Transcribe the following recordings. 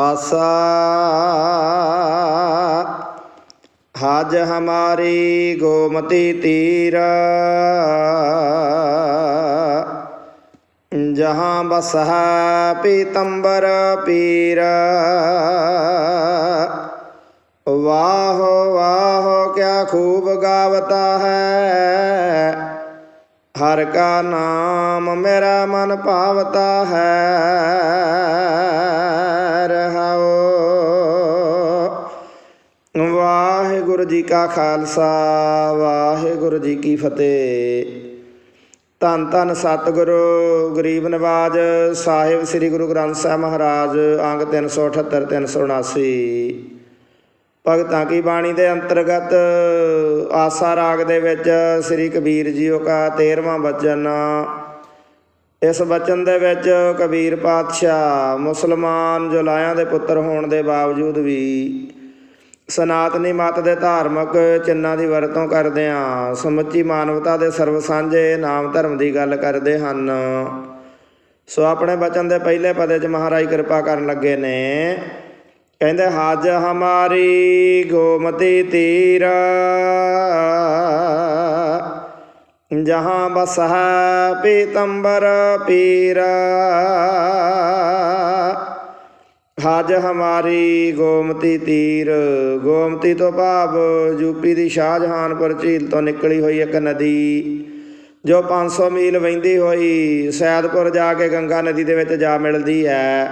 ਆਸਾ ਹਜ ਹਮਾਰੀ ਗੋਮਤੀ ਤੀਰ ਜਹਾਂ ਬਸ ਹੈ ਪੀਤੰਬਰ ਪੀਰ ਵਾਹੋ ਵਾਹੋ ਕਿਆ ਖੂਬ ਗਾਵਤਾ ਹੈ ਹਰ ਕਾ ਨਾਮ ਮੇਰਾ ਮਨ ਭਾਵਤਾ ਹੈ ਰਹਾਓ ਵਾਹਿਗੁਰੂ ਜੀ ਕਾ ਖਾਲਸਾ, ਵਾਹਿਗੁਰੂ ਜੀ ਕੀ ਫਤਿਹ। ਧੰਨ ਧੰਨ ਸਤਿਗੁਰੂ, ਗਰੀਬ ਨਵਾਜ ਸਾਹਿਬ ਸ੍ਰੀ ਗੁਰੂ ਗ੍ਰੰਥ ਸਾਹਿਬ ਮਹਾਰਾਜ, ਅੰਗ 378 379 ਭਗਤਾਂ ਕੀ ਬਾਣੀ ਦੇ ਅੰਤਰਗਤ ਆਸਾ ਰਾਗ ਦੇ ਵਿੱਚ ਸ੍ਰੀ ਕਬੀਰ ਜੀਓ ਕਾ 13ਵਾਂ ਬਚਨ। ਇਸ ਬਚਨ ਦੇ ਵਿੱਚ ਕਬੀਰ ਪਾਤਸ਼ਾਹ ਮੁਸਲਮਾਨ ਜੁਲਾਇਆਂ ਦੇ ਪੁੱਤਰ ਹੋਣ ਦੇ ਬਾਵਜੂਦ ਵੀ ਸਨਾਤਨੀ ਮਤ ਦੇ ਧਾਰਮਿਕ ਚਿੰਨਾਂ ਦੀ ਵਰਤੋਂ ਕਰਦੇ ਆ ਸਮੁੱਚੀ ਮਾਨਵਤਾ ਦੇ ਸਰਵ ਸਾਂਝੇ ਨਾਮ ਧਰਮ ਦੀ ਗੱਲ ਕਰਦੇ ਹਨ। ਸੋ ਆਪਣੇ ਬਚਨ ਦੇ ਪਹਿਲੇ ਪਦੇ 'ਚ ਮਹਾਰਾਜ ਕਿਰਪਾ ਕਰਨ ਲੱਗੇ ਨੇ। ਕਹਿੰਦੇ, ਹਜ ਹਮਾਰੀ ਗੋਮਤੀ ਤੀਰ। ਜਹਾਂ ਬਸ ਹੈ ਪੀਤੰਬਰ ਪੀਰ। ਹਜ ਹਮਾਰੀ ਗੋਮਤੀ ਤੀਰ। ਗੋਮਤੀ ਤੋਂ ਭਾਵ ਯੂਪੀ ਦੀ ਸ਼ਾਹਜਹਾਨਪੁਰ ਝੀਲ ਤੋਂ ਨਿਕਲੀ ਹੋਈ ਇੱਕ ਨਦੀ, ਜੋ 500 ਮੀਲ ਵਹਿੰਦੀ ਹੋਈ ਸੈਦਪੁਰ ਜਾ ਕੇ ਗੰਗਾ ਨਦੀ ਦੇ ਵਿੱਚ ਜਾ ਮਿਲਦੀ ਹੈ।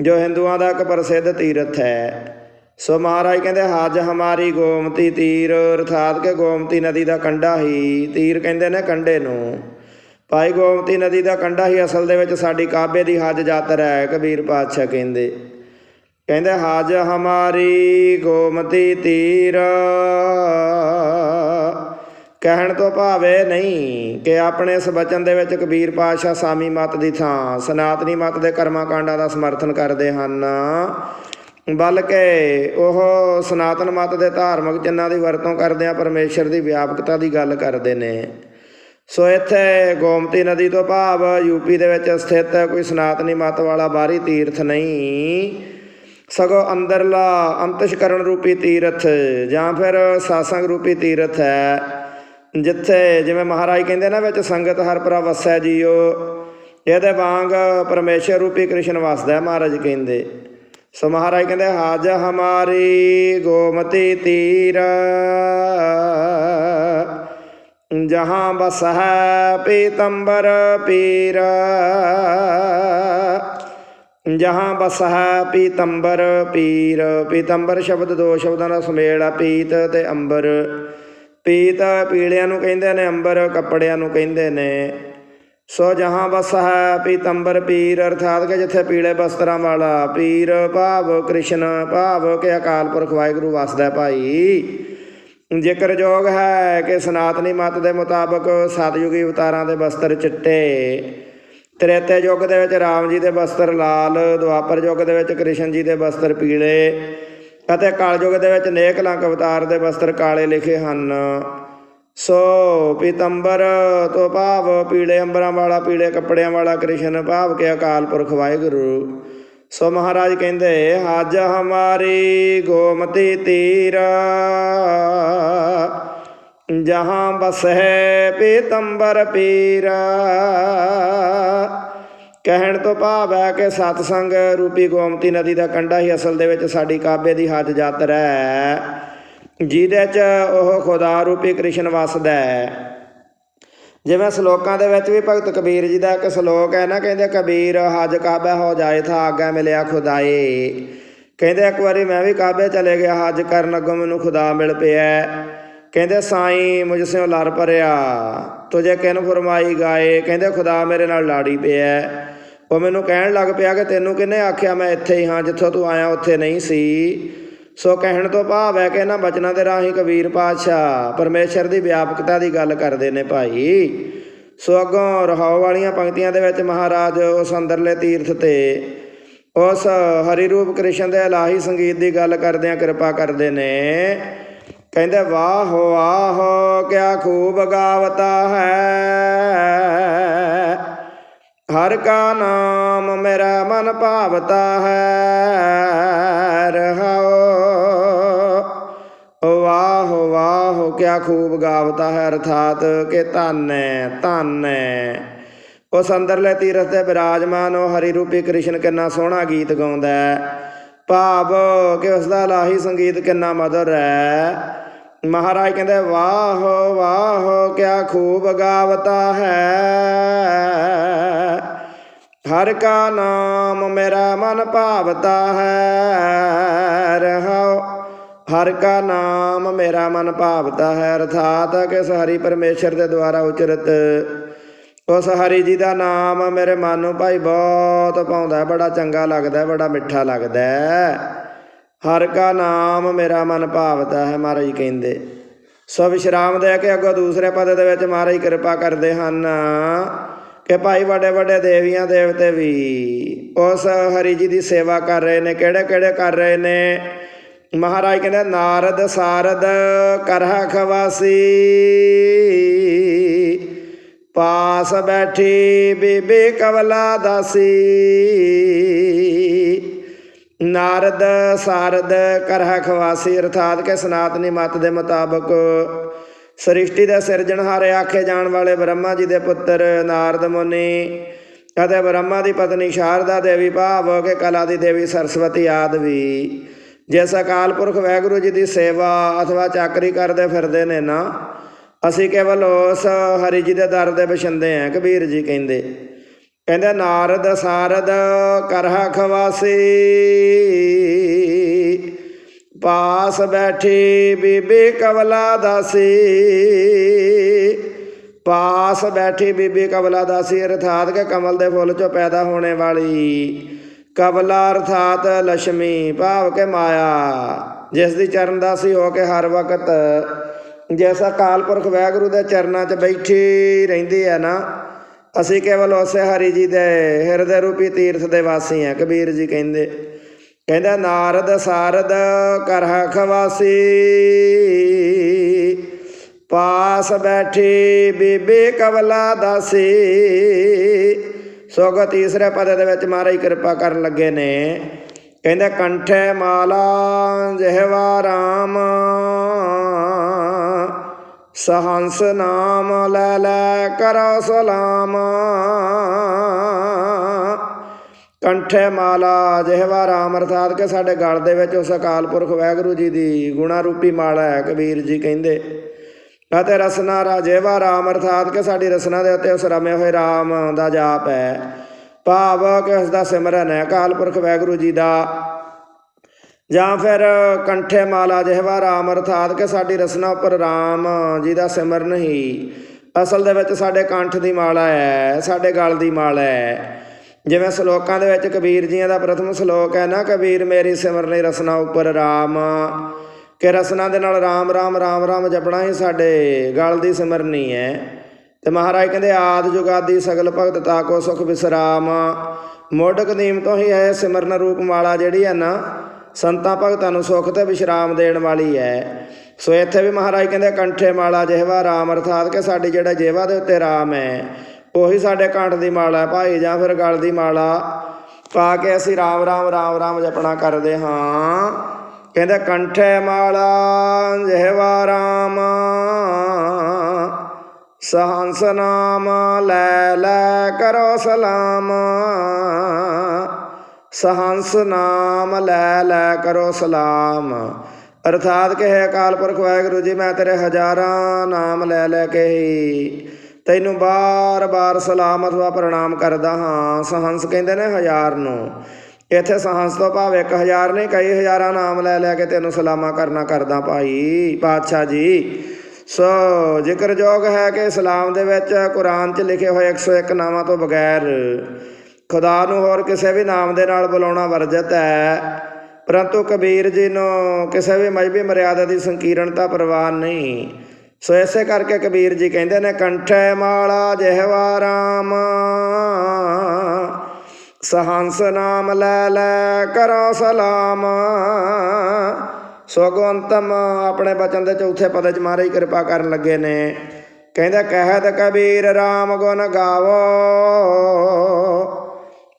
ਜੋ ਹਿੰਦੂਆਂ ਦਾ ਇੱਕ ਪ੍ਰਸਿੱਧ ਤੀਰਥ ਹੈ, ਸੋ ਮਹਾਰਾਜ ਕਹਿੰਦੇ, ਹਜ ਹਮਾਰੀ ਗੋਮਤੀ ਤੀਰ, ਅਰਥਾਤ ਕਿ ਗੋਮਤੀ ਨਦੀ ਦਾ ਕੰਢਾ ਹੀ। ਤੀਰ ਕਹਿੰਦੇ ਨੇ ਕੰਢੇ ਨੂੰ। ਭਾਈ, ਗੋਮਤੀ ਨਦੀ ਦਾ ਕੰਢਾ ਹੀ ਅਸਲ ਦੇ ਵਿੱਚ ਸਾਡੀ ਕਾਬੇ ਦੀ ਹਜ ਯਾਤਰਾ ਹੈ, ਕਬੀਰ ਪਾਤਸ਼ਾਹ ਕਹਿੰਦੇ। ਕਹਿੰਦੇ, ਹਾਜ਼ ਹਮਾਰੀ ਗੋਮਤੀ ਤੀਰ ਕਹਿਣ ਤੋਂ ਭਾਵ ਇਹ ਨਹੀਂ ਕਿ ਆਪਣੇ ਇਸ ਵਚਨ ਦੇ ਵਿੱਚ ਕਬੀਰ ਪਾਤਸ਼ਾਹ ਸਾਮੀ ਮਤ ਦੀ ਥਾਂ, ਸਨਾਤਨੀ ਮਤ ਦੇ ਕਰਮਾ ਕਾਂਡਾਂ ਦਾ ਸਮਰਥਨ ਕਰਦੇ ਹਨ। ਬਲਕਿ ਉਹ ਸਨਾਤਨ ਮਤ ਦੇ ਧਾਰਮਿਕ ਚਿੰਨਾਂ ਦੀ ਵਰਤੋਂ ਕਰਦਿਆਂ ਪਰਮੇਸ਼ਰ ਦੀ ਵਿਆਪਕਤਾ ਦੀ ਗੱਲ ਕਰਦੇ ਨੇ। ਸੋ ਇੱਥੇ ਗੋਮਤੀ ਨਦੀ ਤੋਂ ਭਾਵ ਯੂਪੀ ਦੇ ਵਿੱਚ ਸਥਿਤ ਕੋਈ ਸਨਾਤਨੀ ਮਤ ਵਾਲਾ ਬਾਹਰੀ ਤੀਰਥ ਨਹੀਂ। ਸਗੋਂ ਅੰਦਰਲਾ ਅੰਤਸ਼ਕਰਨ ਰੂਪੀ ਤੀਰਥ ਜਾਂ ਫਿਰ ਸਾਸੰਗ ਰੂਪੀ ਤੀਰਥ ਹੈ। ਜਿੱਥੇ ਜਿਵੇਂ ਮਹਾਰਾਜ ਕਹਿੰਦੇ ਨਾ ਵਿੱਚ ਸੰਗਤ ਹਰ ਪ੍ਰਭ ਵਸੈ ਜੀਓ, ਇਹਦੇ ਵਾਂਗ ਪਰਮੇਸ਼ਰ ਰੂਪੀ ਕ੍ਰਿਸ਼ਨ ਵਸਦਾ ਮਹਾਰਾਜ ਕਹਿੰਦੇ। ਸੋ ਮਹਾਰਾਜ ਕਹਿੰਦੇ, ਹਾਜ ਹਮਾਰੀ ਗੋਮਤੀ ਤੀਰ, ਜਹਾਂ ਬਸ ਹੈ ਪੀਤੰਬਰ ਪੀਰ, ਜਹਾਂ ਬਸ ਹੈ ਪੀਤੰਬਰ ਪੀਰ। ਪੀਤੰਬਰ ਸ਼ਬਦ ਦੋ ਸ਼ਬਦਾਂ ਦਾ ਸੁਮੇਲ ਆ, ਪੀਤ ਤੇ ਅੰਬਰ। ਪੀਤ ਪੀੜਿਆਂ ਨੂੰ ਕਹਿੰਦੇ ਨੇ, ਅੰਬਰ ਕੱਪੜਿਆਂ ਨੂੰ ਕਹਿੰਦੇ ਨੇ। ਸੋ ਜਹਾਂ ਬਸ ਹੈ ਪੀਤੰਬਰ ਪੀਰ, ਅਰਥਾਤ ਕਿ ਜਿੱਥੇ ਪੀਲੇ ਬਸਤਰਾਂ ਵਾਲਾ ਪੀਰ, ਭਾਵ ਕ੍ਰਿਸ਼ਨ, ਭਾਵ ਕਿ ਅਕਾਲ ਪੁਰਖ ਵਾਹਿਗੁਰੂ ਵਸਦਾ ਭਾਈ। ਜ਼ਿਕਰ ਜੋਗ ਹੈ ਕਿ ਸਨਾਤਨੀ ਮਤ ਦੇ ਮੁਤਾਬਕ ਸਤਯੁਗੀ ਅਵਤਾਰਾਂ ਦੇ ਬਸਤਰ ਚਿੱਟੇ। ਤ੍ਰੇਤੇ ਯੁੱਗ ਦੇ ਵਿੱਚ ਰਾਮ ਜੀ ਦੇ ਬਸਤਰ ਲਾਲ, ਦੁਆਪਰ ਯੁੱਗ ਦੇ ਵਿੱਚ ਕ੍ਰਿਸ਼ਨ ਜੀ ਦੇ ਬਸਤਰ ਪੀਲੇ। ਅਤੇ ਕਾਲਯੁਗ ਦੇ ਵਿੱਚ ਨੇਕ ਲੰਕ ਅਵਤਾਰ ਦੇ ਵਸਤਰ ਕਾਲੇ ਲਿਖੇ ਹਨ। ਸੋ ਪੀਤੰਬਰ ਤੋਂ ਭਾਵ ਪੀਲੇ ਅੰਬਰਾਂ ਵਾਲਾ, ਪੀਲੇ ਕੱਪੜਿਆਂ ਵਾਲਾ ਕ੍ਰਿਸ਼ਨ ਭਾਵ ਕੇ ਅਕਾਲ ਪੁਰਖ ਵਾਹਿਗੁਰੂ। ਸੋ ਮਹਾਰਾਜ ਕਹਿੰਦੇ ਹਜ ਹਮਾਰੀ ਗੋਮਤੀ ਤੀਰ, ਜਹਾਂ ਬਸ ਹੈ ਪੀਤੰਬਰ ਪੀਰਾ ਕਹਿਣ ਤੋਂ ਭਾਵ ਹੈ ਕਿ ਸਤਸੰਗ ਰੂਪੀ ਗੋਮਤੀ ਨਦੀ ਦਾ ਕੰਢਾ ਹੀ ਅਸਲ ਦੇ ਵਿੱਚ ਸਾਡੀ ਕਾਬੇ ਦੀ ਹੱਜ ਯਾਤਰਾ ਹੈ ਜਿਹਦੇ 'ਚ ਉਹ ਖੁਦਾ ਰੂਪੀ ਕ੍ਰਿਸ਼ਨ ਵਸਦਾ ਹੈ। ਜਿਵੇਂ ਸ਼ਲੋਕਾਂ ਦੇ ਵਿੱਚ ਵੀ ਭਗਤ ਕਬੀਰ ਜੀ ਦਾ ਇੱਕ ਸ਼ਲੋਕ ਹੈ ਨਾ, ਕਹਿੰਦੇ ਕਬੀਰ, ਹਜ ਕਾਬਾ ਹੋ ਜਾਏ ਥਾ ਆਗਾ ਮਿਲਿਆ ਖੁਦਾਏ। ਕਹਿੰਦੇ ਇੱਕ ਵਾਰੀ ਮੈਂ ਵੀ ਕਾਬੇ ਚਲੇ ਗਿਆ, ਹਜ ਕਰਨ ਅੱਗੋਂ ਮੈਨੂੰ ਖੁਦਾ ਮਿਲ ਪਿਆ। ਕਹਿੰਦੇ ਸਾਈਂ ਮੁਝ ਸੇ ਲੜ ਪਰਿਆ, ਤੁਝੇ ਕਿਨ ਫਰਮਾਈ ਗਾਏ। ਕਹਿੰਦੇ ਖੁਦਾ ਮੇਰੇ ਨਾਲ ਲਾੜੀ ਪਿਆ। ਉਹ ਮੈਨੂੰ ਕਹਿਣ ਲੱਗ ਪਿਆ ਕਿ ਤੈਨੂੰ ਕਿਹਨੇ ਆਖਿਆ? ਮੈਂ ਇੱਥੇ ਹੀ ਹਾਂ, ਜਿੱਥੋਂ ਤੂੰ ਆਇਆ, ਉੱਥੇ ਨਹੀਂ ਸੀ। ਸੋ ਕਹਿਣ ਤੋਂ ਭਾਵ ਹੈ ਕਿ ਇਹਨਾਂ ਬਚਨਾਂ ਦੇ ਰਾਹੀਂ ਕਬੀਰ ਪਾਤਸ਼ਾਹ ਪਰਮੇਸ਼ਰ ਦੀ ਵਿਆਪਕਤਾ ਦੀ ਗੱਲ ਕਰਦੇ ਨੇ ਭਾਈ। ਸੋ ਅੱਗੋਂ ਰਹਾਉ ਵਾਲੀਆਂ ਪੰਕਤੀਆਂ ਦੇ ਵਿੱਚ ਮਹਾਰਾਜ ਉਸ ਅੰਦਰਲੇ ਤੀਰਥ ਤੇ ਉਸ ਹਰੀ ਰੂਪ ਕ੍ਰਿਸ਼ਨ ਦੇ ਇਲਾਹੀ ਸੰਗੀਤ ਦੀ ਗੱਲ ਕਰਦਿਆਂ ਕਿਰਪਾ ਕਰਦੇ ਨੇ। ਕਹਿੰਦੇ, ਵਾਹ ਵਾਹ, ਕਿਆ ਖੂਬ ਗਾਵਤਾ ਹੈ। ਹਰ ਕਾ ਨਾਮ ਮੇਰਾ ਮਨ ਭਾਵਤਾ ਹੈ ਰਹਾਉ ਵਾਹ ਵਾਹ ਕਿਆ ਖੂਬ ਗਾਵਤਾ ਹੈ, ਅਰਥਾਤ ਕਿ ਧੰਨੈ ਧੰਨੈ। ਉਸ ਅੰਦਰਲੇ ਤੀਰਥ ਤੇ ਬਿਰਾਜਮਾਨ ਉਹ ਹਰੀ ਰੂਪੀ ਕ੍ਰਿਸ਼ਨ ਕਿੰਨਾ ਸੋਹਣਾ ਗੀਤ ਗਾਉਂਦਾ ਹੈ। ਭਾਵ ਕਿ ਉਸ ਦਾ ਲਾਹੀ ਸੰਗੀਤ ਕਿੰਨਾ ਮਧੁਰ ਹੈ। ਮਹਾਰਾਜ ਕਹਿੰਦੇ, ਵਾਹ ਵਾਹ, ਕਿਆ ਖੂਬ ਗਾਵਤਾ ਹੈ। ਹਰ ਕਾ ਨਾਮ ਮੇਰਾ ਮਨ ਭਾਵਤਾ ਹੈ। ਰਹਾਉ ਹਰ ਕਾ ਨਾਮ ਮੇਰਾ ਮਨ ਭਾਵਤਾ ਹੈ। ਅਰਥਾਤ ਕਿ ਇਸ ਹਰੀ ਪਰਮੇਸ਼ਰ ਦੇ ਦੁਆਰਾ ਉਚਰਤ, ਉਸ ਹਰੀ ਜੀ ਦਾ ਨਾਮ ਮੇਰੇ ਮਨ ਨੂੰ ਭਾਈ ਬਹੁਤ ਪਾਉਂਦਾ ਬੜਾ ਚੰਗਾ ਲੱਗਦਾ ਬੜਾ ਮਿੱਠਾ ਲੱਗਦਾ ਹਰ ਕਾ ਨਾਮ ਮੇਰਾ ਮਨ ਭਾਵਤਾ ਹੈ ਮਹਾਰਾਜ ਕਹਿੰਦੇ। ਸੋ ਵਿਸ਼ਰਾਮ ਦੇ ਕੇ ਅੱਗੋਂ ਦੂਸਰੇ ਪਦ ਦੇ ਵਿੱਚ ਮਹਾਰਾਜ ਕਿਰਪਾ ਕਰਦੇ ਹਨ ਕਿ ਭਾਈ ਵੱਡੇ ਵੱਡੇ ਦੇਵੀਆਂ ਦੇਵਤੇ ਵੀ ਉਸ ਹਰੀ ਜੀ ਦੀ ਸੇਵਾ ਕਰ ਰਹੇ ਨੇ, ਕਿਹੜੇ ਕਿਹੜੇ ਕਰ ਰਹੇ ਨੇ? ਮਹਾਰਾਜ ਕਹਿੰਦੇ, ਨਾਰਦ ਸਾਰਦ ਕਰਹਾ ਖਵਾਸੀ, ਪਾਸ ਬੈਠੀ ਬੀਬੀ ਕਵਲਾ ਦਾਸੀ। ਨਾਰਦ ਸਾਰਦ ਕਰਹ ਖਵਾਸੀ ਅਰਥਾਤ ਕਿ ਸਨਾਤਨੀ ਮਤ ਦੇ ਮੁਤਾਬਕ ਸ੍ਰਿਸ਼ਟੀ ਦੇ ਸਿਰਜਣਹਾਰੇ ਆਖੇ ਜਾਣ ਵਾਲੇ ਬ੍ਰਹਮਾ ਜੀ ਦੇ ਪੁੱਤਰ ਨਾਰਦ ਮੁਨੀ ਅਤੇ ਬ੍ਰਹਮਾ ਦੀ ਪਤਨੀ ਸ਼ਾਰਦਾ ਦੇਵੀ ਭਾਵ ਕਿ ਕਲਾ ਦੀ ਦੇਵੀ ਸਰਸਵਤੀ ਆਦ ਵੀ। ਜਿਸ ਅਕਾਲ ਪੁਰਖ ਵਾਹਿਗੁਰੂ ਜੀ ਦੀ ਸੇਵਾ ਅਥਵਾ ਚਾਕਰੀ ਕਰਦੇ ਫਿਰਦੇ ਨੇ ਨਾ, ਅਸੀਂ ਕੇਵਲ ਉਸ ਹਰੀ ਜੀ ਦੇ ਦਰ ਦੇ ਬਸ਼ੰਦੇ ਆ ਕਬੀਰ ਜੀ ਕਹਿੰਦੇ। ਕਹਿੰਦੇ, ਨਾਰਦ ਸਾਰਦ ਕਰਹਾ ਖਵਾਸੀ, ਪਾਸ ਬੈਠੀ ਬੀਬੀ ਕਵਲਾ ਦਾਸੀ, ਪਾਸ ਬੈਠੀ ਬੀਬੀ ਕਵਲਾ ਦਾਸੀ, ਅਰਥਾਤ ਕਿ ਕਮਲ ਦੇ ਫੁੱਲ ਚੋਂ ਪੈਦਾ ਹੋਣੇ ਵਾਲੀ ਕਵਲਾ, ਅਰਥਾਤ ਲక్ష్ਮੀ ਭਾਵ ਕੇ ਮਾਇਆ, ਜਿਸ ਦੀ ਚਰਨ ਦਾਸੀ ਹੋ ਕੇ ਹਰ ਵਕਤ ਜੈਸਾ ਕਾਲ ਪੁਰਖ ਵਾਹਿਗੁਰੂ ਦੇ ਚਰਨਾਂ 'ਚ ਬੈਠੀ ਰਹਿੰਦੀ ਹੈ ਨਾ ਅਸੀਂ ਕੇਵਲ ਉਸੇ ਹਰੀ ਜੀ ਦੇ ਹਿਰਦੇ ਰੂਪੀ ਤੀਰਥ ਦੇ ਵਾਸੀ ਹਾਂ, ਕਬੀਰ ਜੀ ਕਹਿੰਦੇ। ਕਹਿੰਦਾ, ਨਾਰਦ ਸਾਰਦ ਕਰਹ ਖਵਾਸੀ, ਪਾਸ ਬੈਠੀ ਬੀਬੀ ਕਵਲਾ ਦਾਸੀ। ਸੋਗ ਤੀਸਰੇ ਪਦ ਦੇ ਵਿੱਚ ਮਹਾਰਾਜ ਕਿਰਪਾ ਕਰਨ ਲੱਗੇ ਨੇ। ਕਹਿੰਦਾ, ਕੰਠੇ ਮਾਲਾ ਜਿਹਵਾ ਰਾਮ ਸਹੰਸ ਨਾਮ ਲੈ ਲੈ ਕਰੋ ਸਲਾਮ। ਕੰਠੇ ਮਾਲਾ ਜਿਹਵਾ ਰਾਮ ਅਰਥਾਤ ਕਿ ਸਾਡੇ ਗਲ ਦੇ ਵਿੱਚ ਉਸ ਅਕਾਲ ਪੁਰਖ ਵਾਹਿਗੁਰੂ ਜੀ ਦੀ ਗੁਣਾ ਰੂਪੀ ਮਾਲਾ ਹੈ ਕਬੀਰ ਜੀ ਕਹਿੰਦੇ। ਅਤੇ ਰਸਨਾ ਰਾਜੇਵਾ ਰਾਮ ਅਰਥਾਤ ਕਿ ਸਾਡੀ ਰਸਨਾ ਦੇ ਉੱਤੇ ਉਸ ਰਮੇ ਹੋਏ ਰਾਮ ਦਾ ਜਾਪ ਹੈ। ਭਾਵ ਕਿ ਉਸ ਦਾ ਸਿਮਰਨ ਹੈ ਅਕਾਲ ਪੁਰਖ ਵਾਹਿਗੁਰੂ ਜੀ ਦਾ। ਜਾਂ ਫਿਰ ਕੰਠੇ ਮਾਲਾ ਜਿਹਵਾ ਰਾਮ ਅਰਥਾਤ ਕਿ ਸਾਡੀ ਰਸਨਾ ਉੱਪਰ ਰਾਮ ਜੀ ਦਾ ਸਿਮਰਨ ਹੀ ਅਸਲ ਦੇ ਵਿੱਚ ਸਾਡੇ ਕੰਠ ਦੀ ਮਾਲਾ ਹੈ, ਸਾਡੇ ਗਲ ਦੀ ਮਾਲਾ ਹੈ। ਜਿਵੇਂ ਸ਼ਲੋਕਾਂ ਦੇ ਵਿੱਚ ਕਬੀਰ ਜੀਆਂ ਦਾ ਪ੍ਰਥਮ ਸ਼ਲੋਕ ਹੈ ਨਾ, ਕਬੀਰ ਮੇਰੀ ਸਿਮਰਨੀ ਰਸਨਾ ਉੱਪਰ ਰਾਮ। ਕਿ ਰਸਨਾ ਦੇ ਨਾਲ ਰਾਮ ਰਾਮ ਰਾਮ ਰਾਮ ਜਪਣਾ ਹੀ ਸਾਡੇ ਗਲ ਦੀ ਸਿਮਰਨੀ ਹੈ। ਤੇ ਮਹਾਰਾਜ ਕਹਿੰਦੇ, ਆਦ ਜੁਗਾਦੀ ਸਗਲ ਭਗਤ ਤਾ ਕੋ ਸੁਖ ਵਿਸਰਾਮ ਮੋਢ ਕਦੀਮ ਤੋਂ ਹੀ ਹੈ ਸਿਮਰਨ ਰੂਪ ਮਾਲਾ ਜਿਹੜੀ ਹੈ ਨਾ ਸੰਤਾਂ ਭਗਤਾਂ ਨੂੰ ਸੁਖ ਤੇ ਵਿਸ਼ਰਾਮ ਦੇਣ ਵਾਲੀ ਹੈ ਸੋ ਇੱਥੇ ਵੀ ਮਹਾਰਾਜ ਕਹਿੰਦੇ ਕੰਠੇ ਮਾਲਾ ਜਿਹਵਾ ਰਾਮ, ਅਰਥਾਤ ਕਿ ਸਾਡੇ ਜਿਹੜਾ ਜੇਵਾ ਦੇ ਉੱਤੇ ਰਾਮ ਹੈ ਉਹੀ ਸਾਡੇ ਕੰਠ ਦੀ ਮਾਲਾ ਭਾਈ ਜਾਂ ਫਿਰ ਗਲ ਦੀ ਮਾਲਾ ਪਾ ਕੇ ਅਸੀਂ ਰਾਮ ਰਾਮ ਰਾਮ ਰਾਮ ਜਪਣਾ ਕਰਦੇ ਹਾਂ। ਕਹਿੰਦੇ ਕੰਠੇ ਮਾਲਾ ਜਿਹਵਾ ਰਾਮ, ਸਹੰਸ ਨਾਮ ਲੈ ਲੈ ਕਰੋ ਸਲਾਮ। ਸਹੰਸ ਨਾਮ ਲੈ ਲੈ ਕਰੋ ਸਲਾਮ। ਅਰਥਾਤ ਕਹੇ ਅਕਾਲ ਪੁਰਖ ਵਾਹਿਗੁਰੂ ਜੀ, ਮੈਂ ਤੇਰੇ ਹਜ਼ਾਰਾਂ ਨਾਮ ਲੈ ਲੈ ਕੇ ਹੀ ਤੈਨੂੰ ਬਾਰ-ਬਾਰ ਸਲਾਮ ਅਥਵਾ ਪ੍ਰਣਾਮ ਕਰਦਾ ਹਾਂ। ਸਹੰਸ ਕਹਿੰਦੇ ਨੇ ਹਜ਼ਾਰ ਨੂੰ। ਇੱਥੇ ਸਹੰਸ ਤੋਂ ਭਾਵ 1000 ਨਹੀਂ, ਕਈ ਹਜ਼ਾਰਾਂ ਨਾਮ ਲੈ ਲੈ ਕੇ ਤੈਨੂੰ ਸਲਾਮਾ ਕਰਨਾ ਕਰਦਾ ਭਾਈ। ਪਾਤਸ਼ਾਹ ਜੀ, ਸੋ ਜ਼ਿਕਰਯੋਗ ਹੈ ਕਿ ਇਸਲਾਮ ਦੇ ਵਿੱਚ ਕੁਰਾਨ 'ਚ ਲਿਖੇ ਹੋਏ 101 ਨਾਮਾਂ ਤੋਂ ਬਗੈਰ ਖੁਦਾ ਨੂੰ ਹੋਰ ਕਿਸੇ ਵੀ ਨਾਮ ਦੇ ਨਾਲ ਬੁਲਾਉਣਾ ਵਰਜਿਤ ਹੈ। ਪਰੰਤੂ ਕਬੀਰ ਜੀ ਨੂੰ ਕਿਸੇ ਵੀ ਮਜਬੀ ਮਰਿਆਦਾ ਦੀ ਸੰਕੀਰਣਤਾ ਪ੍ਰਵਾਨ ਨਹੀਂ। ਸੋ ਐਸੇ ਕਰਕੇ ਕਬੀਰ ਜੀ ਕਹਿੰਦੇ ਨੇ, ਕੰਠੇ ਮਾਲਾ ਜਿਹਵਾ ਰਾਮ, ਸਹੰਸ ਨਾਮ ਲੈ ਲੈ ਕਰੋ ਸਲਾਮ। ਸੋਗਵੰਤਮ ਆਪਣੇ ਬਚਨ ਦੇ ਚੌਥੇ ਪਦ ਚ ਮਹਾਰਾਜ ਕਿਰਪਾ ਕਰਨ ਲੱਗੇ ਨੇ। ਕਹਿੰਦਾ, ਕਹਿਤ ਕਬੀਰ RAM ਗੁਣ ਗਾਵੋ।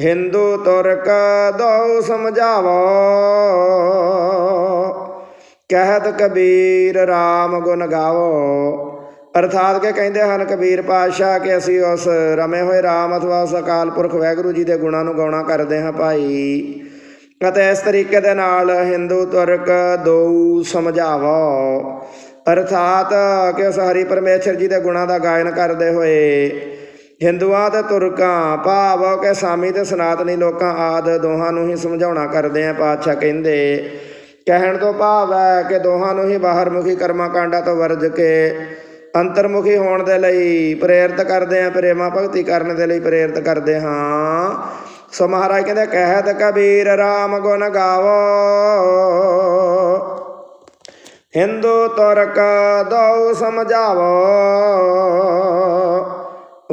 ਹਿੰਦੂ ਤੁਰਕ ਦੋ ਸਮਝਾਵੋ। ਕਹਿਤ ਕਬੀਰ RAM ਗੁਣ ਗਾਵੋ। ਅਰਥਾਤ ਕਿ ਕਹਿੰਦੇ ਹਨ ਕਬੀਰ ਪਾਤਸ਼ਾਹ ਕਿ ਅਸੀਂ ਉਸ ਰਮੇ ਹੋਏ RAM ਅਥਵਾ ਉਸ ਅਕਾਲ ਪੁਰਖ ਵਾਹਿਗੁਰੂ ਜੀ ਦੇ ਗੁਣਾਂ ਨੂੰ ਗਾਉਣਾ ਕਰਦੇ ਹਾਂ ਭਾਈ। ਅਤੇ ਇਸ ਤਰੀਕੇ ਦੇ ਨਾਲ ਹਿੰਦੂ ਤੁਰਕ ਦੋ ਸਮਝਾਵੋ। ਅਰਥਾਤ ਕਿ ਉਸ ਹਰੀ ਪਰਮੇਸ਼ਰ ਜੀ ਦੇ ਗੁਣਾਂ ਦਾ ਗਾਇਨ ਕਰਦੇ ਹੋਏ ਹਿੰਦੂਆਂ ਤੇ ਤੁਰਕਾਂ, ਭਾਵ ਕਿ ਸਾਮੀ ਤੇ ਸਨਾਤਨੀ ਲੋਕਾਂ ਆਦ ਦੋਹਾਂ ਨੂੰ ਹੀ ਸਮਝਾਉਣਾ ਕਰਦੇ ਆ, ਪਾਤਸ਼ਾਹ ਕਹਿੰਦੇ, ਕਹਿਣ ਤੋਂ ਭਾਵ ਹੈ ਕਿ ਦੋਹਾਂ ਨੂੰ ਹੀ ਬਾਹਰਮੁਖੀ ਕਰਮਾ ਕਾਂਡਾਂ ਤੋਂ ਵਰਜ ਕੇ ਅੰਤਰਮੁਖੀ ਹੋਣ ਦੇ ਲਈ ਪ੍ਰੇਰਿਤ ਕਰਦੇ ਆ, ਪ੍ਰੇਮਾ ਭਗਤੀ ਕਰਨ ਦੇ ਲਈ ਪ੍ਰੇਰਿਤ ਕਰਦੇ ਹਾਂ। ਸੋ ਮਹਾਰਾਜ ਕਹਿੰਦੇ, ਕਹਿਤ ਕਬੀਰ RAM ਗੁਣ ਗਾਵੋ। ਹਿੰਦੂ ਤੁਰਕ ਦੋ ਸਮਝਾਵੋ।